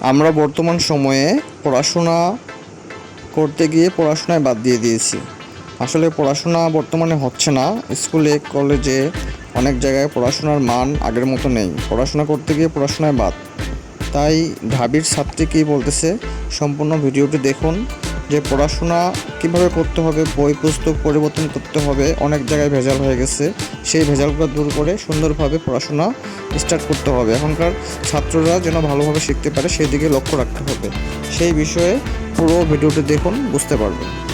আমরা বর্তমান সময়ে পড়াশোনা করতে গিয়ে পড়াশোনায় বাদ দিয়ে দিয়েছি। আসলে পড়াশোনা বর্তমানে হচ্ছে না। স্কুলে, কলেজে অনেক জায়গায় পড়াশোনার মান আগের মতো নেই। পড়াশোনা করতে গিয়ে পড়াশোনায় বাদ। তাই ঢাবির ছাত্রী কী বলতেছে? সম্পূর্ণ ভিডিওটি দেখুন। যে পড়াশোনা কীভাবে করতে হবে, বই, পুস্তক পরিবর্তন করতে হবে, অনেক জায়গায় ভেজাল হয়ে গেছে। সেই ভেজালগুলো দূর করে সুন্দরভাবে পড়াশোনা স্টার্ট করতে হবে। এখনকার ছাত্ররা যেন ভালোভাবে শিখতে পারে, সেই দিকে লক্ষ্য রাখতে হবে। সেই বিষয়ে পুরো ভিডিওটি দেখুন, বুঝতে পারবেন।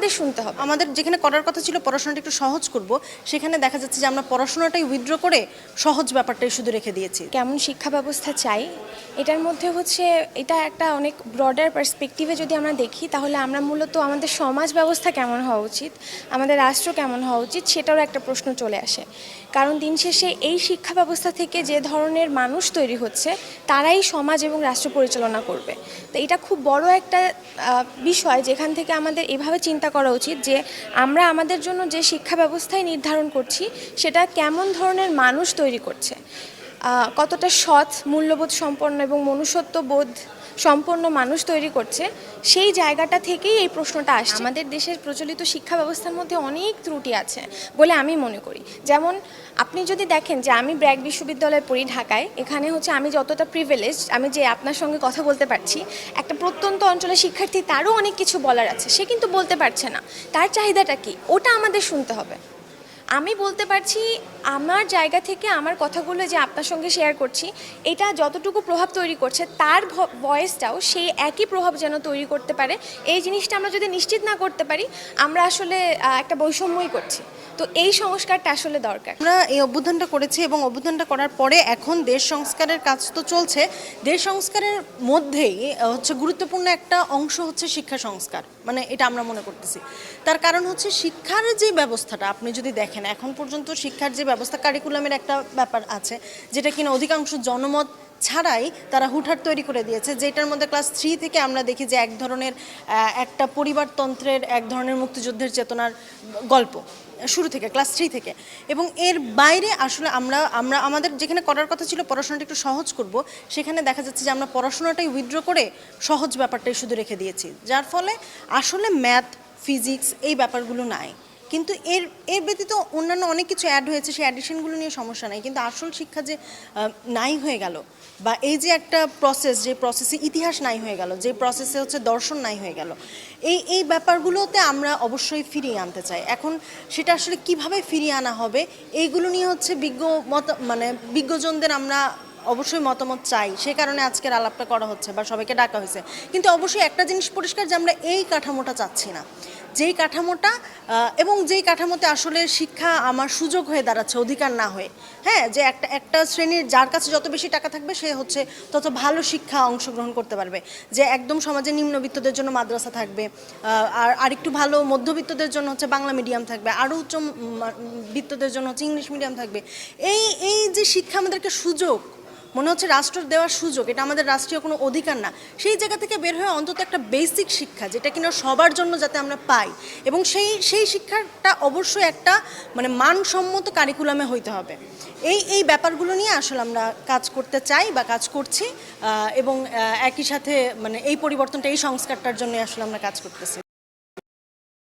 আমাদের শুনতে হবে। আমাদের যেখানে করার কথা ছিল পড়াশোনাটা একটু সহজ করব সেখানে দেখা যাচ্ছে যে আমরা পড়াশোনাটাই উইথড্র করে সহজ ব্যাপারটাই শুধু রেখে দিয়েছি। কেমন শিক্ষা ব্যবস্থা চাই? এটার মধ্যে হচ্ছে এটা একটা অনেক ব্রডার পার্সপেক্টিভে যদি আমরা দেখি তাহলে আমরা মূলত আমাদের সমাজ ব্যবস্থা কেমন হওয়া উচিত আমাদের রাষ্ট্র কেমন হওয়া উচিত সেটারও একটা প্রশ্ন চলে আসে। কারণ দিন শেষে এই শিক্ষা ব্যবস্থা থেকে যে ধরনের মানুষ তৈরি হচ্ছে তারাই সমাজ এবং রাষ্ট্র পরিচালনা করবে। তো এটা খুব বড় একটা বিষয় যেখান থেকে আমাদের এভাবে চিন্তা করা উচিত যে আমরা আমাদের জন্য যে শিক্ষা ব্যবস্থায় নির্ধারণ করছি, সেটা কেমন ধরনের মানুষ তৈরি করছে। কতটা সৎ, মূল্যবোধ সম্পন্ন এবং মনুষ্যত্ববোধ সম্পন্ন মানুষ তৈরি করছে, সেই জায়গাটা থেকেই এই প্রশ্নটা আসছে। আমাদের দেশের প্রচলিত শিক্ষা ব্যবস্থার মধ্যে অনেক ত্রুটি আছে বলে আমি মনে করি। যেমন, আপনি যদি দেখেন যে আমি ব্র্যাক বিশ্ববিদ্যালয়ে পড়ি ঢাকায়, এখানে হচ্ছে আমি যতটা প্রিভিলেজ আমি যে আপনার সঙ্গে কথা বলতে পারছি, একটা প্রত্যন্ত অঞ্চলের শিক্ষার্থী তারও অনেক কিছু বলার আছে, সে কিন্তু বলতে পারছে না। তার চাহিদাটা কি? ওটা আমাদের শুনতে হবে। আমি বলতে পারছি, আমার জায়গা থেকে আমার কথাগুলো যে আপনার সঙ্গে শেয়ার করছি, এটা যতটুকু প্রভাব তৈরি করছে, তার ভয়েসটাও সেই একই প্রভাব যেন তৈরি করতে পারে। এই জিনিসটা আমরা যদি নিশ্চিত না করতে পারি, আমরা আসলে একটা বৈষম্যই করছি। তো এই সংস্কারটা আসলে দরকার। আমরা এই অভ্যুত্থানটা করেছি এবং অভ্যুত্থানটা করার পরে এখন দেশ সংস্কারের কাজ তো চলছে। দেশ সংস্কারের মধ্যেই হচ্ছে গুরুত্বপূর্ণ একটা অংশ হচ্ছে শিক্ষা সংস্কার। মানে এটা আমরা মনে করতেছি। তার কারণ হচ্ছে শিক্ষার যে ব্যবস্থাটা, আপনি যদি দেখেন এখন পর্যন্ত শিক্ষার যে ব্যবস্থা কারিকুলামের একটা ব্যাপার আছে, যেটা কিনা অধিকাংশ জনমত ছাড়াই তারা হুটহাট তৈরি করে দিয়েছে। যেটার মধ্যে ক্লাস থ্রি থেকে আমরা দেখি যে এক ধরনের একটা পরিবারতন্ত্রের এক ধরনের মুক্তিযুদ্ধের চেতনার গল্প, শুরু থেকে ক্লাস থ্রি থেকে। এবং এর বাইরে আসলে আমরা আমরা, আমাদের যেখানে করার কথা ছিল, পড়াশোনাটা একটু সহজ করব, সেখানে দেখা যাচ্ছে যে আমরা পড়াশোনাটাই উইথড্র করে সহজ ব্যাপারটাই শুধু রেখে দিয়েছি। যার ফলে আসলে ম্যাথ ফিজিক্স এই ব্যাপারগুলো নাই। কিন্তু এর এর ব্যতীত অন্যান্য অনেক কিছু অ্যাড হয়েছে, সেই অ্যাডিশনগুলো নিয়ে সমস্যা নাই। কিন্তু আসল শিক্ষা যে নাই হয়ে গেল বা এই যে একটা প্রসেস যে প্রসেসে ইতিহাস নাই হয়ে গেল, যে প্রসেসে হচ্ছে দর্শন নাই হয়ে গেল, এই এই ব্যাপারগুলোতে আমরা অবশ্যই ফিরিয়ে আনতে চাই। এখন সেটা আসলে কীভাবে ফিরিয়ে আনা হবে, এইগুলো নিয়ে হচ্ছে বিজ্ঞ মত মানে বিজ্ঞজনদের আমরা অবশ্যই মতামত চাই। সে কারণে আজকের আলাপটা করা হচ্ছে বা সবাইকে ডাকা হয়েছে। কিন্তু অবশ্যই একটা জিনিস পরিষ্কার যে আমরা এই কাঠামোটা চাচ্ছি না। যেই কাঠামোটা এবং যেই কাঠামোতে আসলে শিক্ষা আমার সুযোগ হয়ে দাঁড়াচ্ছে, অধিকার না হয়ে। হ্যাঁ যে একটা একটা শ্রেণির যার কাছে যত বেশি টাকা থাকবে, সে হচ্ছে তত ভালো শিক্ষা অংশগ্রহণ করতে পারবে। যে একদম সমাজে নিম্নবিত্তদের জন্য মাদ্রাসা থাকবে আর আরেকটু ভালো মধ্যবিত্তদের জন্য হচ্ছে বাংলা মিডিয়াম থাকবে, আরও উচ্চ বিত্তদের জন্য হচ্ছে ইংলিশ মিডিয়াম থাকবে। এই এই যে শিক্ষা আমাদেরকে সুযোগ মনে হচ্ছে রাষ্ট্র দেওয়ার সুযোগ, এটা আমাদের রাষ্ট্রীয় কোনো অধিকার না। সেই জায়গা থেকে বের হয়ে অন্তত একটা বেসিক শিক্ষা, যেটা কিনা সবার জন্য যাতে আমরা পাই। এবং সেই সেই শিক্ষাটা অবশ্যই একটা মানে মানসম্মত কারিকুলামে হইতে হবে। এই এই ব্যাপারগুলো নিয়ে আসলে আমরা কাজ করতে চাই বা কাজ করছি এবং একই সাথে মানে এই পরিবর্তনটা, এই সংস্কারটার জন্য আসলে আমরা কাজ করতেছি।